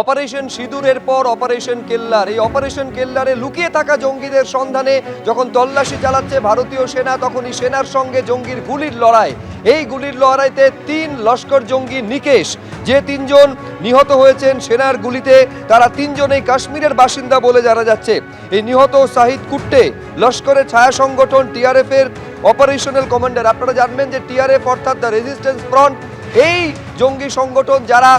Operation সিঁদুরের পর operation কেল্লার। এই অপারেশন কেল্লারে লুকিয়ে থাকা জঙ্গিদের সন্ধানে যখন তল্লাশি চালাচ্ছে ভারতীয় সেনা, তখনই সেনার সঙ্গে জঙ্গির গুলির লড়াই। এই গুলির লড়াইতে তিন লস্কর জঙ্গি নিকেশ, যে তিনজন নিহত হয়েছেন সেনার গুলিতে, তারা তিনজনেই কাশ্মীরের বাসিন্দা বলে জানা যাচ্ছে। এই নিহত শাহিদ কুট্টে লস্করের ছায়া সংগঠন টিআরএফ এর অপারেশনাল কমান্ডার আপনারা জানবেন যে টিআরএফ অর্থাৎ দ্য রেজিস্ট্যান্স ফ্রন্ট এই জঙ্গি সংগঠন যারা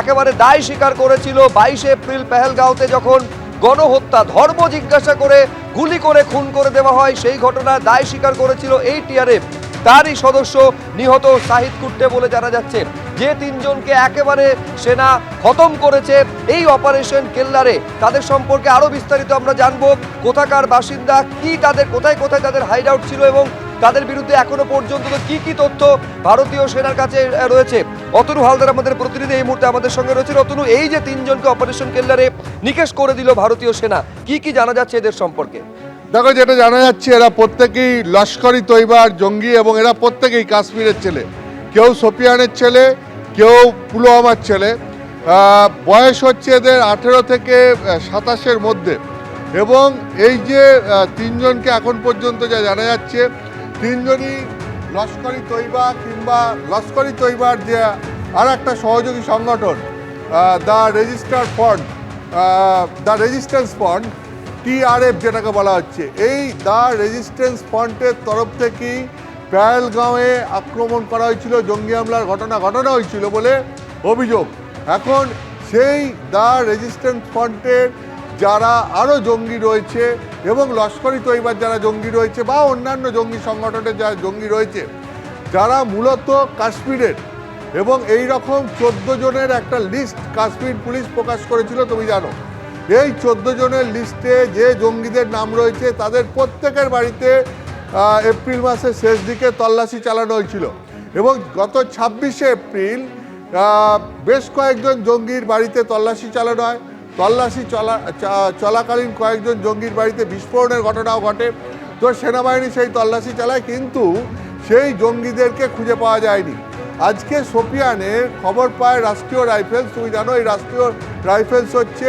একেবারে দায় স্বীকার করেছিল, বাইশে এপ্রিল পেহেলগাঁওতে যখন গণহত্যা, ধর্ম জিজ্ঞাসা করে গুলি করে খুন করে দেওয়া হয়, সেই ঘটনার দায় স্বীকার করেছিল এই টিআরএফ তারই সদস্য নিহত শাহিদ কুট্টে বলে জানা যাচ্ছে, যে তিনজনকে একেবারে সেনা খতম করেছে এই অপারেশন কেল্লারে। তাদের সম্পর্কে আরও বিস্তারিত আমরা জানব, কোথাকার বাসিন্দা, কি তাদের, কোথায় কোথায় তাদের হাইড আউট ছিল এবং তাদের বিরুদ্ধে এখনও পর্যন্ত কি কি তথ্য ভারতীয় সেনার কাছে রয়েছে? অতনু হালদার আমাদের প্রতিনিধি এই মুহূর্তে আমাদের সঙ্গে রয়েছে অতনু, এই যে তিনজনকে অপারেশন কেল্লারে নিকেশ করে দিল ভারতীয় সেনা, কি কি জানা যাচ্ছে এদের সম্পর্কে? দেখো, যেটা জানা যাচ্ছে, এরা প্রত্যেকেই লস্করি তৈবার, জঙ্গি এবং এরা প্রত্যেকেই কাশ্মীরের ছেলে। কেউ সোপিয়ানের ছেলে, কেউ পুলওয়ামার ছেলে। বয়স হচ্ছে এদের আঠেরো থেকে সাতাশের মধ্যে। এবং এই যে তিনজনকে এখন পর্যন্ত যা জানা যাচ্ছে তিনজনই লস্করি তৈবা কিংবা লস্করি তৈবার যে আর একটা সহযোগী সংগঠন the register front the resistance front TRF যেটাকে বলা হচ্ছে। এই দ্য রেজিস্ট্যান্স ফ্রন্টের তরফ থেকেই প্যালগাঁওয়ে আক্রমণ করা হয়েছিল, জঙ্গি হামলার ঘটনা ঘটনা হয়েছিল বলে অভিযোগ। এখন সেই দ্য রেজিস্ট্যান্স ফ্রন্টের যারা আরও জঙ্গি রয়েছে এবং লস্করি তৈবার যারা জঙ্গি রয়েছে বা অন্যান্য জঙ্গি সংগঠনের যারা জঙ্গি রয়েছে, যারা মূলত কাশ্মীরের এবং এই রকম চোদ্দ জনের একটা লিস্ট কাশ্মীর পুলিশ প্রকাশ করেছিল, তুমি জানো। এই চোদ্দ জনের লিস্টে যে জঙ্গিদের নাম রয়েছে, তাদের প্রত্যেকের বাড়িতে এপ্রিল মাসের শেষ দিকে তল্লাশি চালানো হয়েছিল এবং গত ছাব্বিশে এপ্রিল বেশ কয়েকজন জঙ্গির বাড়িতে তল্লাশি চালানো হয়। তল্লাশি চলা চলাকালীন কয়েকজন জঙ্গির বাড়িতে বিস্ফোরণের ঘটনাও ঘটে। তো সেনাবাহিনী সেই তল্লাশি চালায়, কিন্তু সেই জঙ্গিদেরকে খুঁজে পাওয়া যায়নি। আজকে সোপিয়ানে খবর পায় রাষ্ট্রীয় রাইফেলস, তুমি জানো এই রাষ্ট্রীয় রাইফেলস হচ্ছে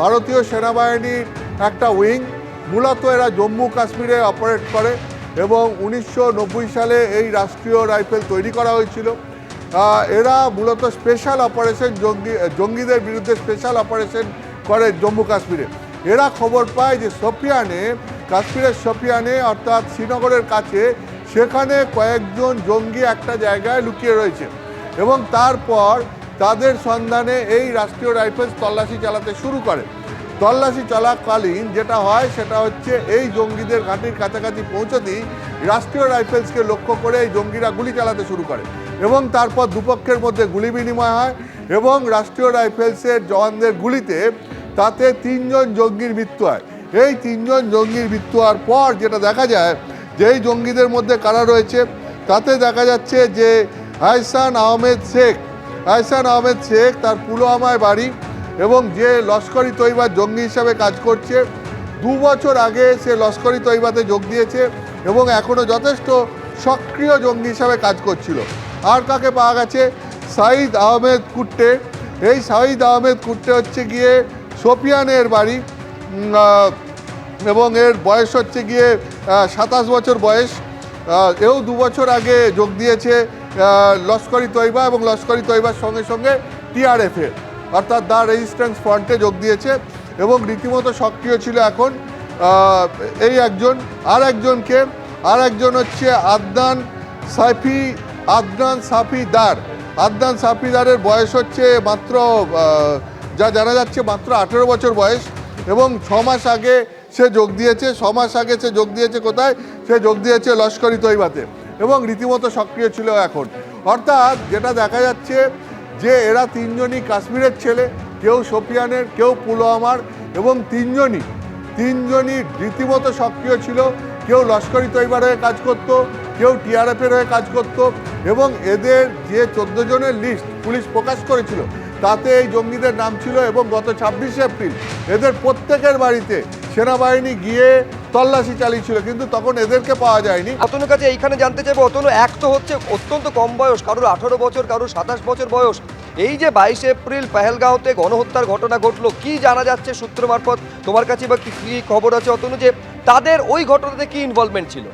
ভারতীয় সেনাবাহিনীর একটা উইং। মূলত এরা জম্মু কাশ্মীরে অপারেট করে এবং উনিশশো নব্বই সালে এই রাষ্ট্রীয় রাইফেল তৈরি করা হয়েছিল। এরা মূলত স্পেশাল অপারেশন জঙ্গি জঙ্গিদের বিরুদ্ধে স্পেশাল অপারেশন করে জম্মু কাশ্মীরে। এরা খবর পায় যে সোপিয়ানে, কাশ্মীরের সোপিয়ানে, অর্থাৎ শ্রীনগরের কাছে, সেখানে কয়েকজন জঙ্গি একটা জায়গায় লুকিয়ে রয়েছে এবং তারপর তাদের সন্ধানে এই রাষ্ট্রীয় রাইফেলস তল্লাশি চালাতে শুরু করে। তল্লাশি চলাকালীন যেটা হয়, সেটা হচ্ছে এই জঙ্গিদের ঘাঁটির কাছাকাছি পৌঁছতেই রাষ্ট্রীয় রাইফেলসকে লক্ষ্য করে এই জঙ্গিরা গুলি চালাতে শুরু করে। এবং তারপর দুপক্ষের মধ্যে গুলি বিনিময় হয় এবং রাষ্ট্রীয় রাইফেলসের জওয়ানদের গুলিতে তাতে তিনজন জঙ্গির মৃত্যু হয়। এই তিনজন জঙ্গির মৃত্যু হওয়ার পর যেটা দেখা যায় যেই জঙ্গিদের মধ্যে কারা রয়েছে, তাতে দেখা যাচ্ছে যে আহসান আহমেদ শেখ, আহসান আহমেদ শেখ তার পুলওয়ামায় বাড়ি এবং যে লস্করি তৈবার জঙ্গি হিসাবে কাজ করছে, দু বছর আগে সে লস্করি তৈবাতে যোগ দিয়েছে এবং এখনও যথেষ্ট সক্রিয় জঙ্গি হিসাবে কাজ করছিল। আর কাকে পাওয়া গেছে সাইদ আহমেদ কুট্টে। এই সাইদ আহমেদ কুট্টে হচ্ছে গিয়ে সোপিয়ানের বাড়ি এবং এর বয়স হচ্ছে গিয়ে সাতাশ বছর বয়স। এও দু বছর আগে যোগ দিয়েছে লস্করি তৈবা এবং লস্করি তৈবার সঙ্গে সঙ্গে টিআরএফের অর্থাৎ দ্য রেজিস্ট্যান্স ফ্রন্টে যোগ দিয়েছে এবং রীতিমতো সক্রিয় ছিল এখন। এই একজন, আর একজনকে, আর একজন হচ্ছে আদনান সাইফি আদনান সাফিদার। আদনান সাফিদারের বয়স হচ্ছে মাত্র যা জানা যাচ্ছে মাত্র আঠেরো বছর বয়স এবং ছ মাস আগে সে যোগ দিয়েছে, ছ মাস আগে সে যোগ দিয়েছে কোথায়? সে যোগ দিয়েছে লস্করি তৈবাতে এবং রীতিমতো সক্রিয় ছিল এখন। অর্থাৎ যেটা দেখা যাচ্ছে যে এরা তিনজনই কাশ্মীরের ছেলে, কেউ সোফিয়ানের কেউ পুলওয়ামার এবং তিনজনই তিনজনই রীতিমতো সক্রিয় ছিল, কেউ লস্করি তৈবার কাজ করত কেউ টিআরএফের হয়ে কাজ করত এবং এদের যে চোদ্দ জনের লিস্ট পুলিশ প্রকাশ করেছিল, তাতে এই জঙ্গিদের নাম ছিল এবং গত ছাব্বিশে এপ্রিল এদের প্রত্যেকের বাড়িতে সেনাবাহিনী গিয়ে তল্লাশি চালিয়েছিল, কিন্তু তখন এদেরকে পাওয়া যায়নি। অতনুর কাছে এইখানে জানতে চাইব, অতনু, এক তো হচ্ছে অত্যন্ত কম বয়স, কারোর আঠারো বছর, কারোর সাতাশ বছর বয়স। এই যে বাইশে এপ্রিল পেহেলগাঁওতে গণহত্যার ঘটনা ঘটলো, কি জানা যাচ্ছে সূত্র মারফত? তোমার কাছে বা কি খবর আছে অতনু, যে তাদের ওই ঘটনাতে কি ইনভলভমেন্ট ছিল?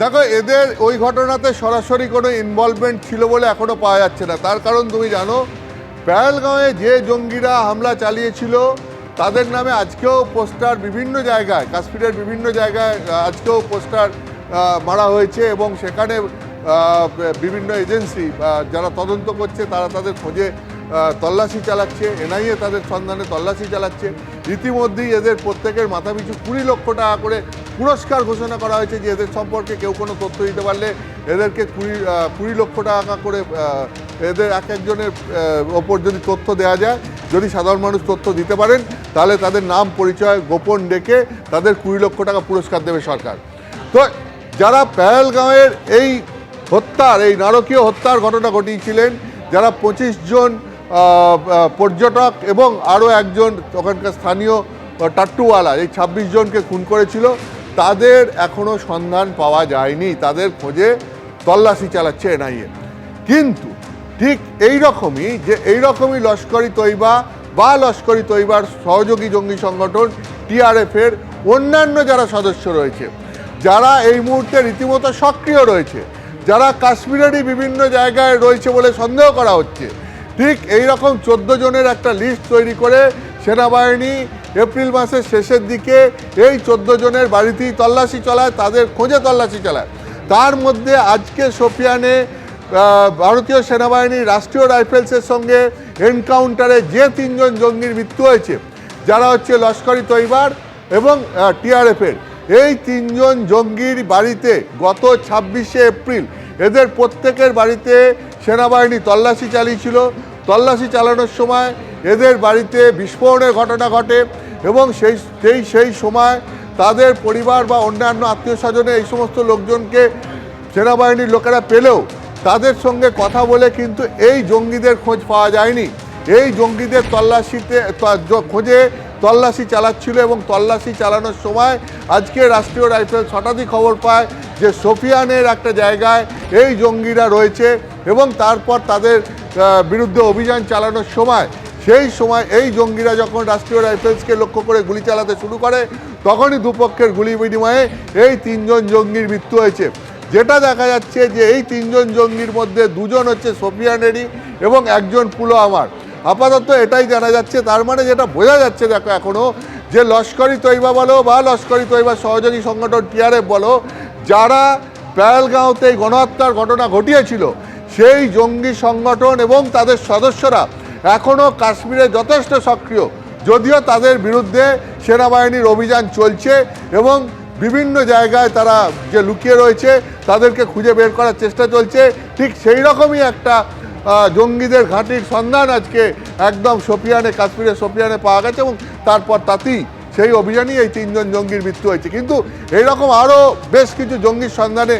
দেখো, এদের ওই ঘটনাতে সরাসরি কোনো ইনভলভমেন্ট ছিল বলে এখনও পাওয়া যাচ্ছে না। তার কারণ তুমি জানো, পেহেলগাঁওয়ে যে জঙ্গিরা হামলা চালিয়েছিল, তাদের নামে আজকেও পোস্টার বিভিন্ন জায়গায়, কাশ্মীরের বিভিন্ন জায়গায় আজকেও পোস্টার মারা হয়েছে এবং সেখানে বিভিন্ন এজেন্সি যারা তদন্ত করছে, তারা তাদের খোঁজে তল্লাশি চালাচ্ছে, এনআইএ তাদের সন্ধানে তল্লাশি চালাচ্ছে। ইতিমধ্যেই এদের প্রত্যেকের মাথাপিছু কুড়ি লক্ষ টাকা করে পুরস্কার ঘোষণা করা হয়েছে যে এদের সম্পর্কে কেউ কোনো তথ্য দিতে পারলে এদেরকে কুড়ি কুড়ি লক্ষ টাকা করে এদের এক একজনের ওপর যদি তথ্য দেওয়া যায়, যদি সাধারণ মানুষ তথ্য দিতে পারেন, তাহলে তাদের নাম, পরিচয়, গোপন ডেকে তাদের কুড়ি লক্ষ টাকা পুরস্কার দেবে সরকার। তো যারা পেহেলগাঁওয়ের এই হত্যার, এই নারকীয় হত্যার ঘটনা ঘটিয়েছিলেন, যারা পঁচিশ জন পর্যটক এবং আরও একজন, ওখানকার স্থানীয় টাট্টুওয়ালা, এই ছাব্বিশ জনকে খুন করেছিল তাদের এখনও সন্ধান পাওয়া যায়নি, তাদের খোঁজে তল্লাশি চালাচ্ছে এনআইএ। কিন্তু ঠিক এই রকমই যে এই রকমই লস্করি তৈবা বা লস্করি তৈবার সহযোগী জঙ্গি সংগঠন, টিআরএফের অন্যান্য যারা সদস্য রয়েছে, যারা এই মুহূর্তে রীতিমতো সক্রিয় রয়েছে, যারা কাশ্মীরেরই বিভিন্ন জায়গায় রয়েছে বলে সন্দেহ করা হচ্ছে, ঠিক এই রকম চোদ্দ জনের একটা লিস্ট তৈরি করে সেনাবাহিনী এপ্রিল মাসের শেষের দিকে এই চোদ্দ জনের বাড়িতেই তল্লাশি চালায়, তাদের খোঁজে তল্লাশি চালায়। তার মধ্যে আজকে সোফিয়ানে ভারতীয় সেনাবাহিনী রাষ্ট্রীয় রাইফেলসের সঙ্গে এনকাউন্টারে যে তিনজন জঙ্গির মৃত্যু হয়েছে, যারা হচ্ছে লস্করি তৈবার এবং টিআরএফের এই তিনজন জঙ্গির বাড়িতে গত ছাব্বিশে এপ্রিল এদের প্রত্যেকের বাড়িতে সেনাবাহিনী তল্লাশি চালিয়েছিল। তল্লাশি চালানোর সময় এদের বাড়িতে বিস্ফোরণের ঘটনা ঘটে। এবং সেই সেই সেই সময় তাদের পরিবার বা অন্যান্য আত্মীয় স্বজনে এই সমস্ত লোকজনকে সেনাবাহিনীর লোকেরা পেলেও তাদের সঙ্গে কথা বলে কিন্তু এই জঙ্গিদের খোঁজ পাওয়া যায়নি। এই জঙ্গিদের তল্লাশিতে খোঁজে তল্লাশি চালাচ্ছিল এবং তল্লাশি চালানোর সময় আজকে রাষ্ট্রীয় রাইফেলস হঠাৎই খবর পায় যে সোফিয়ানের একটা জায়গায় এই জঙ্গিরা রয়েছে এবং তারপর তাদের বিরুদ্ধে অভিযান চালানোর সময় সেই সময় এই জঙ্গিরা যখন রাষ্ট্রীয় রাইফেলসকে লক্ষ্য করে গুলি চালাতে শুরু করে, তখনই দুপক্ষের গুলি বিনিময়ে এই তিনজন জঙ্গির মৃত্যু হয়েছে। যেটা দেখা যাচ্ছে যে এই তিনজন জঙ্গির মধ্যে দুজন হচ্ছে সোফিয়ানেরই এবং একজন পুলওয়ামার আপাতত এটাই জানা যাচ্ছে। তার মানে যেটা বোঝা যাচ্ছে দেখো এখনও যে লস্করি তৈবা বলো বা লস্করি তৈবা সহযোগী সংগঠন টিআরএফ বলো, যারা পেহেলগাঁওতে এই গণহত্যার ঘটনা ঘটিয়েছিল, সেই জঙ্গি সংগঠন এবং তাদের সদস্যরা এখনও কাশ্মীরে যথেষ্ট সক্রিয়। যদিও তাদের বিরুদ্ধে সেনাবাহিনীর অভিযান চলছে এবং বিভিন্ন জায়গায় তারা যে লুকিয়ে রয়েছে, তাদেরকে খুঁজে বের করার চেষ্টা চলছে। ঠিক সেই রকমই একটা জঙ্গিদের ঘাঁটির সন্ধান আজকে একদম সোপিয়ানে কাশ্মীরের সোপিয়ানে পাওয়া গেছে এবং তারপর তাতেই সেই অভিযানেই এই তিনজন জঙ্গির মৃত্যু হয়েছে। কিন্তু এইরকম আরও বেশ কিছু জঙ্গির সন্ধানে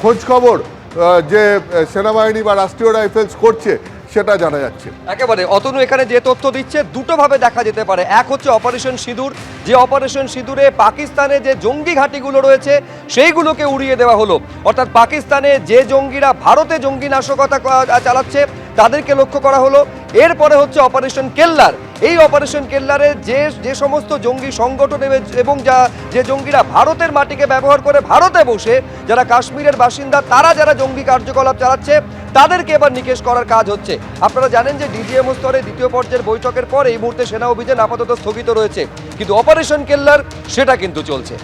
খোঁজখবর যে সেনাবাহিনী বা রাষ্ট্রীয় রাইফেলস করছে সেটা জানা যাচ্ছে। একেবারে, অতনু এখানে যে তথ্য দিচ্ছে দুটো ভাবে দেখা যেতে পারে। এক হচ্ছে অপারেশন সিঁদুর। যে অপারেশন সিঁদুরে পাকিস্তানে যে জঙ্গি ঘাঁটিগুলো রয়েছে, সেইগুলোকে উড়িয়ে দেওয়া হলো। অর্থাৎ পাকিস্তানে যে জঙ্গিরা ভারতে জঙ্গি নাশকতা চালাচ্ছে, তাদেরকে লক্ষ্য করা হলো। এরপরে হচ্ছে অপারেশন কেল্লার। এই অপারেশন কেল্লারে যে যে সমস্ত জঙ্গি সংগঠন এবং যা, যে জঙ্গিরা ভারতের মাটিকে ব্যবহার করে ভারতে বসে, যারা কাশ্মীরের বাসিন্দা, তারা যারা জঙ্গি কার্যকলাপ চালাচ্ছে তাদেরকে এবার নিকেশ করার কাজ হচ্ছে। আপনারা জানেন যে ডিজিএম স্তরে দ্বিতীয় পর্যায়ের বৈঠকের পর এই মুহূর্তে সেনা অভিযান আপাতত স্থগিত রয়েছে। কিন্তু অপারেশন কেল্লার সেটা কিন্তু চলছে।